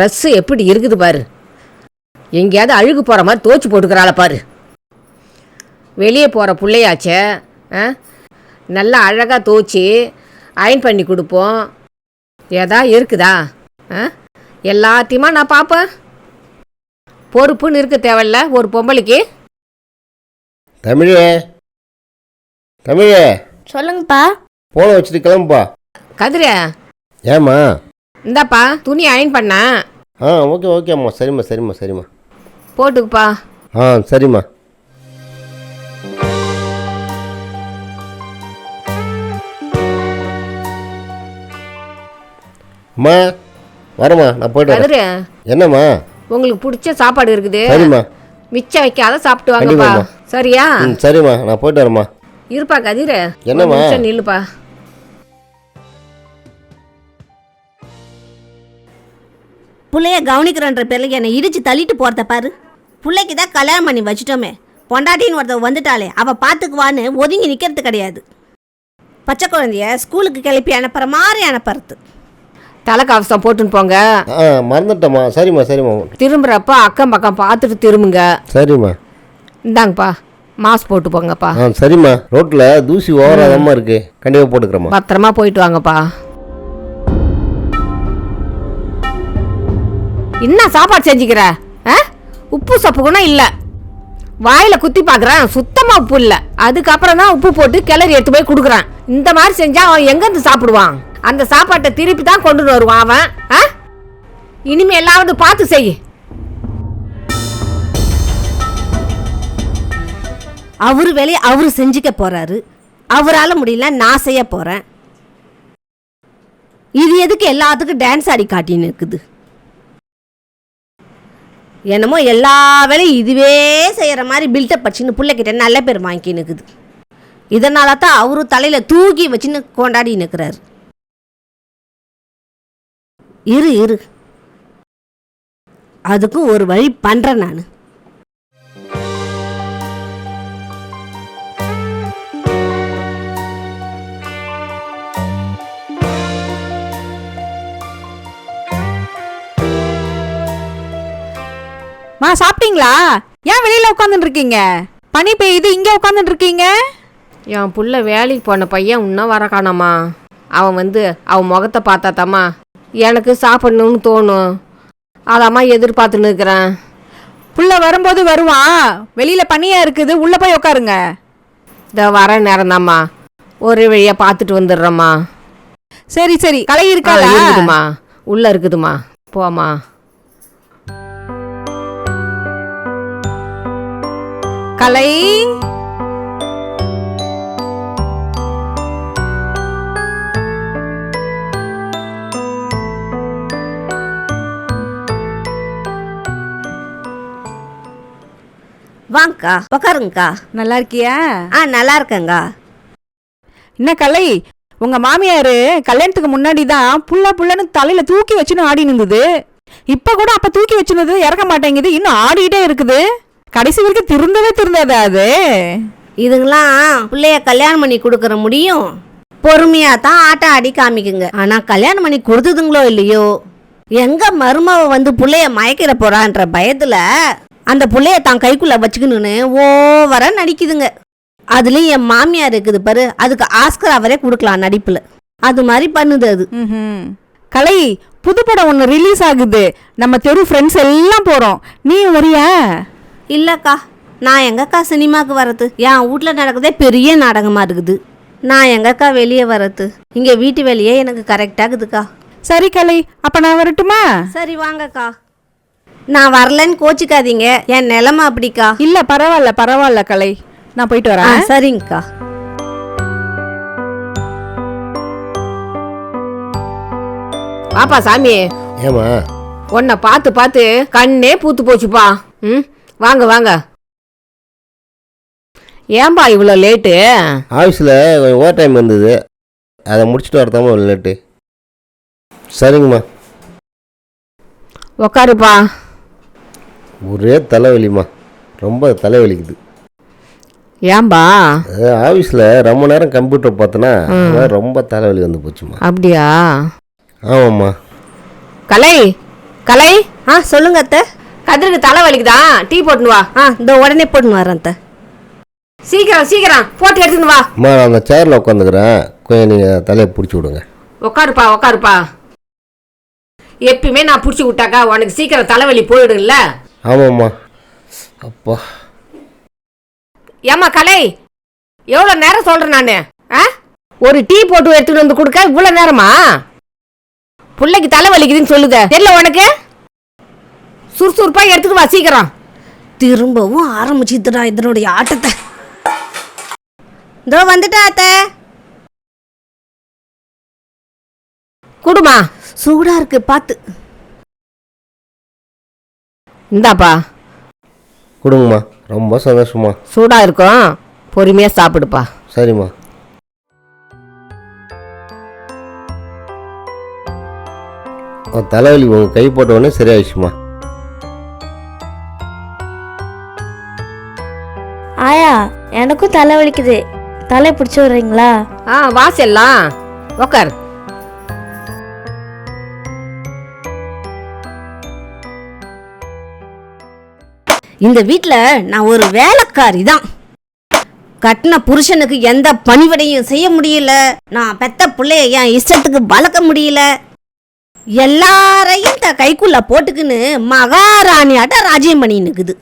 Dress எப்படி இருக்குது பாரு. எங்கேயாவது அழுகு போகிற மாதிரி தோச்சு போட்டுக்கிறாள பாரு. வெளியே போகிற பிள்ளையாச்சே ஆ? நல்லா அழகாக தோச்சி அயன் பண்ணி கொடுப்போம். ஏதா இருக்குதா? ஆ? எல்லாத்தையுமா நான் பார்ப்பேன். பொறுப்புன்னு இருக்க தேவையில்ல ஒரு பொம்பளைக்கு. தமிழே தமிழே. சொல்லுங்கப்பா. போனை வச்சுட்டு கிளம்புப்பா. கதிர. ஏம்மா? இந்தாப்பா துணி அயன் பண்ணேன் ஆ ஓகே ஓகேம்மா சரிம்மா சரிம்மா சரிம்மா. போட்டுக்குப்பா. ஆ சரிம்மா. அம்மா வரேம்மா நான் போயிட்டு வரேன். கதிர என்னம்மா? உங்களுக்கு பிடிச்ச சாப்பாடு இருக்குது. சரிம்மா. மிச்சம் வைக்காத சாப்பிட்டு வாங்கப்பா. கண்டிப்பாம்மா. சரியா? ம் சரிம்மா. நான் போயிட்டு வரேம்மா. இருப்பா கதிர. என்னம்மா? நில்லுப்பா. புள்ளைய கவனிக்கிறன்ற பேர்ல என்னை இடிச்சு தள்ளிட்டு போறத பாரு. பிள்ளைக்கு தான் கல்யாணம் பண்ணி வச்சிட்டோமே. பொண்டாட்டின்னு ஒருத்தவ வந்துட்டாளே அவ பார்த்துக்குவான்னு ஒதுங்கி நிற்கிறது கிடையாது. பச்சை குழந்தைய ஸ்கூலுக்கு கிளப்பி அனுப்புற மாதிரி அனுப்புறது. தலை கவசம் போட்டுன்னு போங்க. ஆ மறந்துட்டேம்மா. சரிம்மா சரிம்மா. திரும்புறப்ப அக்கம் பக்கம் பார்த்துட்டு திரும்புங்க. சரிம்மா. இந்தாங்கப்பா மாஸ்க் போட்டு போங்கப்பா. ஆ சரிம்மா. ரோட்டில் தூசி ஓவராதமாக இருக்கு. கண்டிப்பாக போட்டுக்கிறேம்மா. பத்திரமா போயிட்டு வாங்கப்பா. என்ன சாப்பாடு செஞ்சுக்கிற? ஆ? உப்பு சப்பு கூட இல்லை. வாயில் குத்தி பார்க்குறேன் சுத்தமாக உப்பு இல்லை. அதுக்கப்புறம் தான் உப்பு போட்டு கிளறி எடுத்து போய் கொடுக்குறான். இந்த மாதிரி செஞ்சால் அவன் எங்கேருந்து சாப்பிடுவான்? அந்த சாப்பாட்டை திருப்பி தான் கொண்டு வருவான் அவன். ஆ? இனிமே எல்லாவது பார்த்து செய். அவர் வேலையை அவரு செஞ்சுக்க போகிறாரு அவரால் முடியல நான் செய்ய போகிறேன் இது எதுக்கு எல்லாத்துக்கும் டான்ஸ் ஆடி காட்டின்னு இருக்குது? என்னமோ எல்லா வேலையும் இதுவே செய்கிற மாதிரி பில்டப் வச்சுன்னு பிள்ளைக்கிட்ட நல்ல பேர் வாங்கின்னு இருக்குது இதனால தான் அவரு தலையில் தூக்கி வச்சுன்னு கொண்டாடி நிற்கிறார் இரு இரு. அதுக்கும் ஒரு வழி பண்ணுறேன் நான். மா சாப்பிட்டீங்களா? ஏன் வெளியில உட்காந்துட்டு இருக்கீங்க பனி பெய்யுது இங்க உட்காந்துட்டு இருக்கீங்க என் புள்ள வேலைக்கு போன பையன் இன்னும் வர காணாமா? அவன் வந்து அவன் முகத்தை பார்த்தாத்தாம்மா எனக்கு சாப்பிடணும்னு தோணும். அதாம்மா எதிர்பார்த்துன்னு இருக்கிறேன். புள்ள வரும்போது வருவான் வெளியில பனியா இருக்குது உள்ள போய் உட்காருங்க. இந்த வர நேரம்தாம்மா. ஒரு வழியா பார்த்துட்டு வந்துடுறேம்மா. சரி சரி. கலை ஆ, இருக்காளா இருக்குதும்மா. உள்ள இருக்குதும்மா. போம்மா. கலை. வாங்கக்கா உக்காருங்கக்கா. நல்லா இருக்கியா? ஆ நல்லா இருக்கேங்க என்ன கலை உங்க மாமியாரு கல்யாணத்துக்கு முன்னாடி தான் புள்ள புள்ளன்னு தலையில தூக்கி வச்சுன்னு ஆடி இருந்தது. இப்ப கூட அப்ப தூக்கி வச்சிருந்தது இறக்க மாட்டேங்குது இன்னும் ஆடிட்டே இருக்குது. கடைசி வரைக்கும் திருந்தவே திருந்தாதா அது. இதுங்களாம் பிள்ளைய கல்யாணம் பண்ணி கொடுக்கற முடியும். பொறுமையா தான் ஆட்டம் ஆடி காமிக்குங்க. ஆனா கல்யாணம் பண்ணி கொடுத்ததுங்களோ இல்லையோ? எங்க மருமவ வந்து புள்ளைய மயக்கிற போறான்ற பயத்துல அந்த புள்ளைய தான் கைக்குள்ள வச்சுக்கணுன்னு ஓவரா நடிக்குதுங்க. அதுலயும் என் மாமியார் இருக்குது பாரு அதுக்கு ஆஸ்கர் அவரே கொடுக்கலாம் நடிப்புல. அது மாதிரி பண்ணுது அது. கலை புது படம் ஒன்று ரிலீஸ் ஆகுது. நம்ம தெரு ஃப்ரெண்ட்ஸ் எல்லாம் போறோம். நீ வரியா இல்லக்கா நான் எங்கக்கா சினிமாக்கு வர்றது என் வீட்டில் நடக்குதே பெரிய நாடகமாக இருக்குது. நான் எங்கக்கா வெளியே வர்றது இங்கே வீட்டு வேலையே எனக்கு கரெக்டாகுதுக்கா சரி கலை அப்ப நான் வரட்டுமா? சரி வாங்கக்கா. நான் வரலன்னு கோச்சிக்காதீங்க. என் நிலமை அப்படிக்கா. இல்ல பரவாயில்ல பரவாயில்ல கலை. நான் போயிட்டு வரேன். சரிங்கக்கா. வாப்பா சாமி. ஏம்மா? உன்னை பார்த்து பார்த்து கண்ணே பூத்து போச்சுப்பா. ம்? வாங்க வாங்க. ஏன்பா இவ்வளோ லேட்டு? ஆஃபீஸில் ஓவர் டைம் இருந்தது. அதை முடிச்சுட்டு வரதாம்மா ஒரு லேட்டு? சரிங்கம்மா. உக்காருப்பா. ஒரே தலைவலிம்மா. ரொம்ப தலைவலிக்குது. ஏன்பா? ஆஃபீஸில் ரொம்ப நேரம் கம்ப்யூட்டர் பார்த்தோன்னா அதான் ரொம்ப தலைவலி வந்து போச்சுமா அப்படியா? ஆமாம்மா. கலை கலை. ஆ சொல்லுங்க அத்தை. கதிருக்கு தலை வலிக்குதான் டீ போட்டுன்னு வா. ஆ இந்த உடனே போட்டுன்னு வரேன் அத்தை. சீக்கிரம் சீக்கிரம். போட்டு எடுத்துன்னு வா. அம்மா நான் அந்த சேரில் உட்காந்துக்கிறேன். கொஞ்சம் நீங்கள் தலையை பிடிச்சி விடுங்க. உக்காருப்பா உக்காருப்பா. எப்பயுமே நான் பிடிச்சி விட்டாக்கா உனக்கு சீக்கிரம் தலைவலி போயிடும்ல. ஆமாம்மா. அப்பா. ஏம்மா கலை? எவ்வளோ நேரம் சொல்கிறேன் நான்? ஆ? ஒரு டீ போட்டு எடுத்துட்டு வந்து கொடுக்க இவ்வளோ நேரமா? பிள்ளைக்கு தலை வலிக்குதுன்னு சொல்லுத. தெரியல உனக்கு? சுறுசுறுப்பா எடுத்துட்டு வா சீக்கிரம். திரும்பவும் ஆரம்பிச்சுதுடா இதனுடைய ஆட்டத்தை. இதோ வந்துட்டா அத்தை. குடுமா? சூடா இருக்கு பார்த்து இந்தாப்பா. கொடுங்கம்மா ரொம்ப சந்தோஷமா சூடா இருக்கும் பொறுமையா சாப்பிடுப்பா. சரிம்மா. தலைவலி உங்கள் கை போட்ட உடனே சரியாயிடுச்சுமா ஆயா எனக்கும் தலை வலிக்குது. தலை பிடிச்சி விடுறீங்களா? ஆ வாசல்லாம் உக்கார். இந்த வீட்ல நான் ஒரு வேலைக்காரி தான். கட்டின புருஷனுக்கு எந்த பணிவிடையும் செய்ய முடியல. நான் பெத்த பிள்ளைய என் இஷ்டத்துக்கு வளர்க்க முடியல. எல்லாரையும் த கைக்குள்ள போட்டுக்கின்னு மகாராணியாட்ட ராஜ்யம் பண்ணி நிக்குது.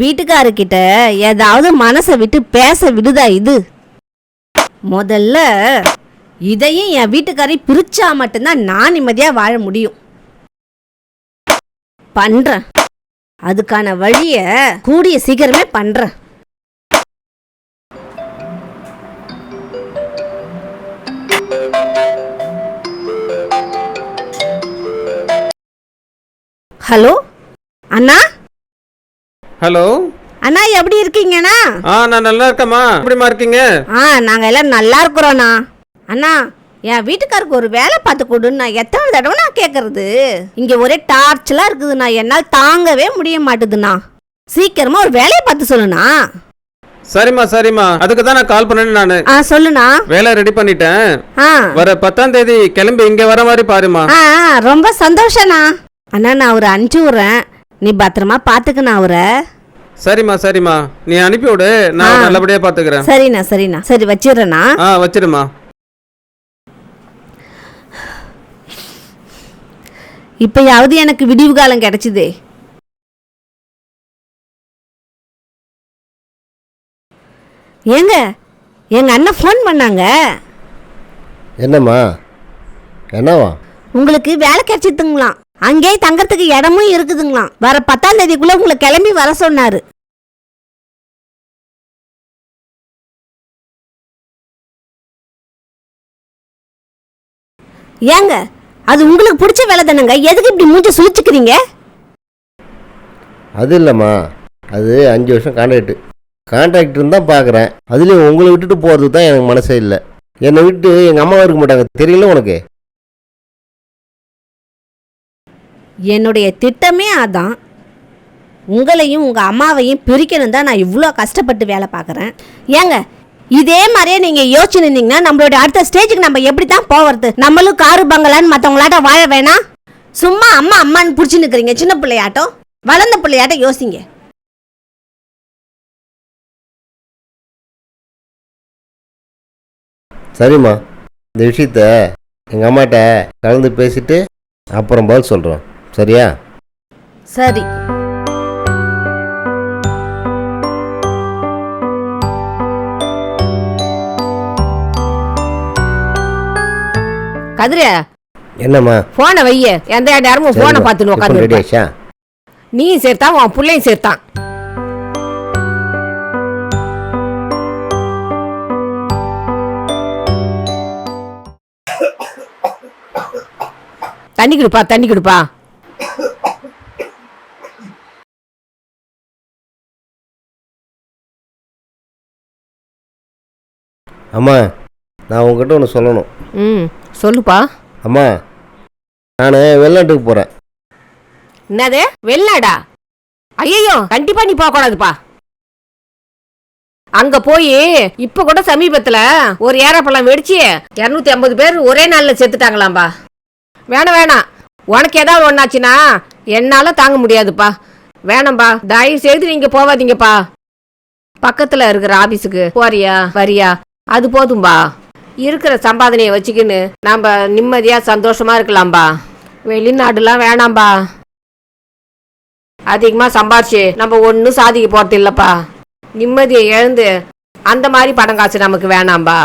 வீட்டுக்காரர்கிட்ட ஏதாவது மனசை விட்டு பேச விடுதா இது? முதல்ல இதையும் என் வீட்டுக்காரையும் பிரிச்சா மட்டும்தான் நான் நிம்மதியா வாழ முடியும். பண்றேன். அதுக்கான வழிய கூடிய சீக்கிரமே பண்றேன். ஹலோ? அண்ணா? ஹலோ? அண்ணா எப்படி இருக்கீங்கண்ணா? ஆ நான் நல்லா இருக்கேம்மா. எப்படிம்மா இருக்கீங்க? ஆ நாங்க எல்லாம் நல்லா இருக்கிறோண்ணா. அண்ணா என் வீட்டுக்காருக்கு ஒரு வேலை பார்த்து கொடுன்னு நான் எத்தனை தடவை நான் கேட்கறது இங்க ஒரே டார்ச்சலா இருக்குதுண்ணா. என்னால் தாங்கவே முடிய மாட்டுதுண்ணா. சீக்கிரமா ஒரு வேலையை பார்த்து சொல்லுண்ணா. சரிம்மா சரிம்மா. அதுக்கு தான் நான் கால் பண்ணேன் நான். ஆ சொல்லுண்ணா. வேலை ரெடி பண்ணிட்டேன். ஆ. வர பத்தாம் தேதி கிளம்பி இங்க வர மாதிரி பாருமா ஆ ஆ, ரொம்ப சந்தோஷண்ணா. அண்ணா நான் அவரை அனுப்பிச்சி விட்றேன். நீ பத்திரமா பார்த்துக்கண்ணா அவரை. சரிம்மா சரிம்மா. நீ அனுப்பி விடு. நான். நல்லபடியா பாத்துக்கிறேன். சரிண்ணா சரிண்ணா. சரி வச்சிடுறேண்ணா. ஆ வச்சிடுமா இப்பயாவது எனக்கு விடிவு காலம் கிடைச்சிதே. ஏங்க எங்க அண்ணன் ஃபோன் பண்ணாங்க. என்னம்மா? என்னவா? உங்களுக்கு வேலை கிடைச்சிதுங்களாம். அங்கேயே தங்கறதுக்கு இடமும் இருக்குதுங்களாம். வர பத்தாம் தேதிக்குள்ள உங்களை கிளம்பி வர சொன்னாரு. ஏங்க அது உங்களுக்கு பிடிச்ச வேலை தானேங்க? எதுக்கு இப்படி மூஞ்ச சுழிச்சுக்கிறீங்க அது இல்லைம்மா. அது அஞ்சு வருஷம் கான்ட்ராக்ட் கான்ட்ராக்ட் இருந்தால் பார்க்குறேன் அதுலேயும் உங்களை விட்டுட்டு போகிறதுக்கு தான் எனக்கு மனசே இல்லை. என்னை விட்டு எங்கள் அம்மாவும் இருக்க மாட்டாங்க. தெரியல உனக்கு? என்னுடைய திட்டமே அதான். உங்களையும் உங்கள் அம்மாவையும் பிரிக்கணும் தான் நான் இவ்வளோ கஷ்டப்பட்டு வேலை பார்க்குறேன். ஏங்க இதே மாதிரியே நீங்கள் யோசிச்சுருந்தீங்கன்னா நம்மளோட அடுத்த ஸ்டேஜுக்கு நம்ம எப்படி தான் போகிறது நம்மளும் காரு பங்களான்னு மற்றவங்களாட்ட வாழ வேணாம். சும்மா அம்மா அம்மான்னு பிடிச்சி நிற்கிறீங்க சின்ன பிள்ளையாட்டம் வளர்ந்த பிள்ளையாட்டம் யோசிங்க. சரிம்மா இந்த விஷயத்த எங்கள் அம்மாட்ட கலந்து பேசிட்டு அப்புறம் பதில் சொல்கிறோம் சரியா? சரி. கதிர. என்னம்மா? போனை வைய. எந்த நேரமும் போனை பார்த்துன்னு உட்காந்து நீயும் சேர்த்தான் உன் பிள்ளையும் சேர்த்தான். தண்ணி குடுப்பா தண்ணி குடுப்பா. அம்மா நான் உங்ககிட்ட ஒன்று சொல்லணும். ம் சொல்லுப்பா. அம்மா நான் வெளிநாட்டுக்கு போகிறேன் என்னது? வெளிநாடா? ஐயோ கண்டிப்பா நீ போக கூடாதுப்பா. அங்க போய் இப்ப கூட சமீபத்துல ஒரு ஏரோப்ளேன் வெடிச்சு இருநூத்தி ஐம்பது பேர் ஒரே நாள்ல செத்துட்டாங்களாம்பா. வேணாம் வேணாம். உனக்கு ஏதாவது ஒன்றாச்சுன்னா என்னால் தாங்க முடியாதுப்பா. வேணாம்பா தயவு செய்து நீங்கள் போகாதீங்கப்பா பக்கத்தில் இருக்கிற ஆபீஸுக்கு போறியா வரியா? அது போதும்பா. இருக்கிற சம்பாதனையை வச்சுக்கின்னு நாம் நிம்மதியாக சந்தோஷமாக இருக்கலாம்பா. வெளிநாடுலாம் வேணாம்பா. அதிகமாக சம்பாரிச்சு நம்ம ஒன்றும் சாதிக்க போகிறது இல்லைப்பா. நிம்மதியை இழந்து அந்த மாதிரி படம் காசு நமக்கு வேணாம்பா.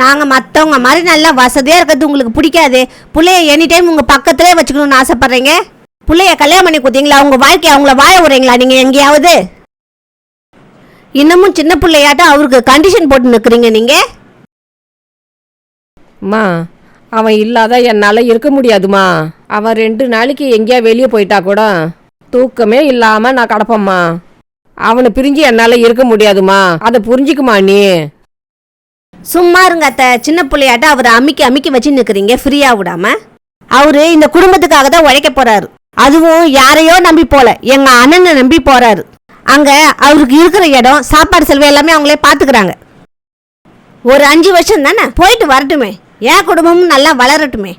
நாங்கள் மற்றவங்க மாதிரி நல்லா வசதியாக இருக்கிறது உங்களுக்கு பிடிக்காது. பிள்ளைய எனி டைம் உங்கள் பக்கத்துலேயே வச்சுக்கணும்னு ஆசைப்பட்றீங்க. பிள்ளைய கல்யாணம் பண்ணி கொடுத்தீங்களா? அவங்க வாழ்க்கைய அவங்கள வாழ விடுறீங்களா? நீங்கள் எங்கேயாவது? இன்னமும் சின்ன பிள்ளையாட்டம் அவருக்கு கண்டிஷன் போட்டு நிக்கிறீங்க நீங்க? அம்மா அவன் இல்லாத என்னால் இருக்க முடியாதுமா. அவன் ரெண்டு நாளைக்கு எங்கேயா வெளியே போயிட்டா கூட தூக்கமே இல்லாமல் நான் கிடப்பேம்மா. அவனை பிரிஞ்சு என்னால் இருக்க முடியாதுமா. அதை புரிஞ்சுக்குமா நீ? சும்மா இருங்க அத்தை. சின்ன பிள்ளையாட்ட அவரை அமுக்கி அமுக்கி வச்சு நிக்கிறீங்க. ஃப்ரீயா விடாம. அவரு இந்த குடும்பத்துக்காக தான் உழைக்க போறாரு. அதுவும் யாரையோ நம்பி போல. எங்க அண்ணனை நம்பி போறாரு. அங்கே அவருக்கு இருக்கிற இடம் சாப்பாடு செலவு எல்லாமே அவங்களே பார்த்துக்கிறாங்க ஒரு அஞ்சு வருஷம் தானே? போயிட்டு வரட்டுமே. என் குடும்பமும் நல்லா வளரட்டுமே.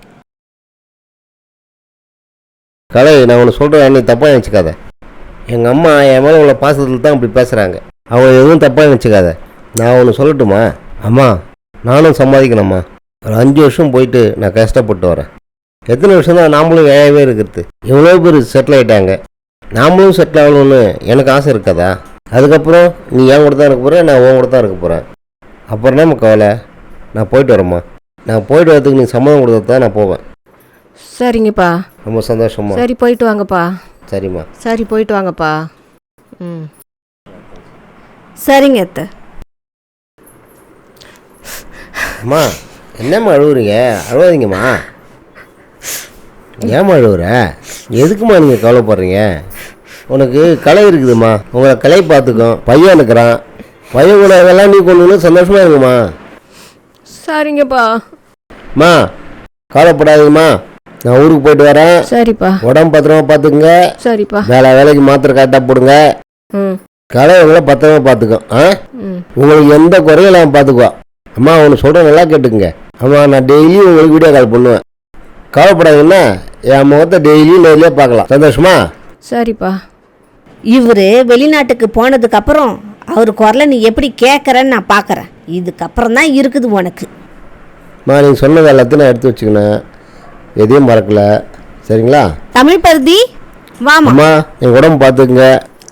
கலை நான் ஒன்று சொல்கிறேன் நீ தப்பாக நினச்சிக்காத. எங்கள் அம்மா என் மேலே உள்ள பாசத்தில் தான் அப்படி பேசுகிறாங்க அவங்க எதுவும் தப்பாக நினச்சிக்காத. நான் ஒன்று சொல்லட்டுமா? அம்மா நானும் சம்பாதிக்கணும்மா. ஒரு அஞ்சு வருஷம் போயிட்டு நான் கஷ்டப்பட்டு வரேன். எத்தனை வருஷம் தான் நாமளும் வேலையாகவே இருக்கிறது. எவ்வளோ பேர் செட்டில் ஆகிட்டாங்க நாமளும் செட்டில் ஆகணும்னு எனக்கு ஆசை இருக்காதா? அதுக்கப்புறம் நீ என் கூட தான் இருக்க போகிற நான் உன் கூட தான் இருக்க போகிறேன் அப்புறம் என்ன கவலை? நான் போயிட்டு வரேம்மா. நான் போயிட்டு வரதுக்கு நீ சம்மதம் கொடுத்தா தான் நான் போவேன். சரிங்கப்பா. ரொம்ப சந்தோஷமா சரி போயிட்டு வாங்கப்பா. சரிம்மா. சரி போயிட்டு வாங்கப்பா. ம். சரிங்க அத்தை. அம்மா என்னம்மா அழுவுறீங்க? அழுவாதீங்கம்மா. ஏம்மா அழுவுற? எதுக்குமா நீங்கள் கவலைப்படுறீங்க? உனக்கு கலை இருக்குதும்மா. உங்களை கலை பார்த்துக்கும். பையன் இருக்கிறான். பையன் கூட அதெல்லாம் நீ கொண்டு வந்து சந்தோஷமா இருக்குமா சரிங்கப்பா. அம்மா கவலைப்படாதீங்கம்மா. நான் ஊருக்கு போயிட்டு வரேன். சரிப்பா. உடம்பு பத்திரமா பார்த்துக்குங்க. சரிப்பா. வேலை வேலைக்கு மாத்திரை கரெக்டாக போடுங்க. ம். கலை உங்களை பத்திரமா பார்த்துக்கும். ஆ? ம். உங்களுக்கு எந்த குறையும் இல்லாமல் பார்த்துக்குவா. அம்மா ஒன்று சொல்கிறேன் நல்லா கேட்டுங்க அம்மா நான் டெய்லியும் உங்களுக்கு வீடியோ கால் பண்ணுவேன். கவலைப்படாதீங்கன்னா என் முகத்தை டெய்லியும் நேர்லேயே பார்க்கலாம். சந்தோஷமா? சரிப்பா. இவரு வெளிநாட்டுக்கு போனதுக்கு அப்புறம் அவர் குரலை நீ எப்படி கேட்கறன்னு நான் பார்க்கறேன் இதுக்கப்புறம் தான் இருக்குது உனக்கு. அம்மா நீங்கள் சொன்னது எல்லாத்தையும் நான் எடுத்து வச்சுக்கணும் எதையும் மறக்கல. சரிங்களா? தமிழ் பருதி வாமா. அம்மா என் உடம்பு பார்த்துக்குங்க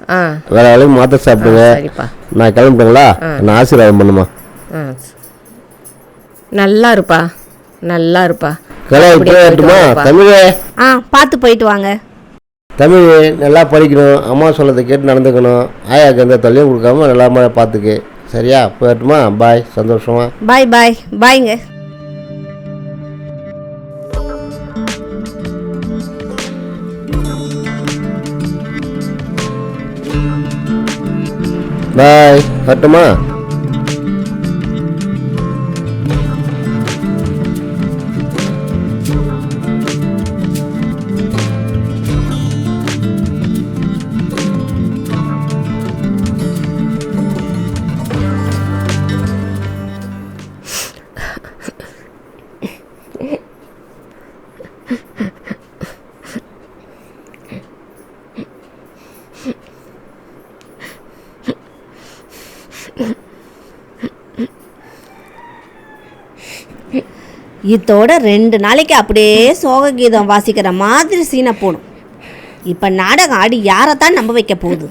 ஆ. வேலை வேலைக்கு மாத்திரை சாப்பிடுங்க. சரிப்பா. நான் கிளம்பிட்டேங்களா நான் ஆசீர்வாதம் பண்ணுமா ஆ. நல்லா இருப்பா. நல்லா இருப்பா. வாங்கப்பா. தமிழே. ஆ பார்த்து போயிட்டு வாங்க. தமிழ் நல்லா படிக்கணும் அம்மா சொல்லதை கேட்டு நடந்துக்கணும். ஆயாக்கு எந்த தொல்லையும் கொடுக்காம நல்லா பார்த்துக்கு. சரியா? போயிட்டுமா பாய் சந்தோஷமா? பாய் பாய் பாய்ங்க பாய் வரட்டுமா? இதோட ரெண்டு நாளைக்கு அப்படியே சோக கீதம் வாசிக்கிற மாதிரி சீனை போடும். இப்போ நாடகம் ஆடி யாரை தான் நம்ப வைக்க போகுது?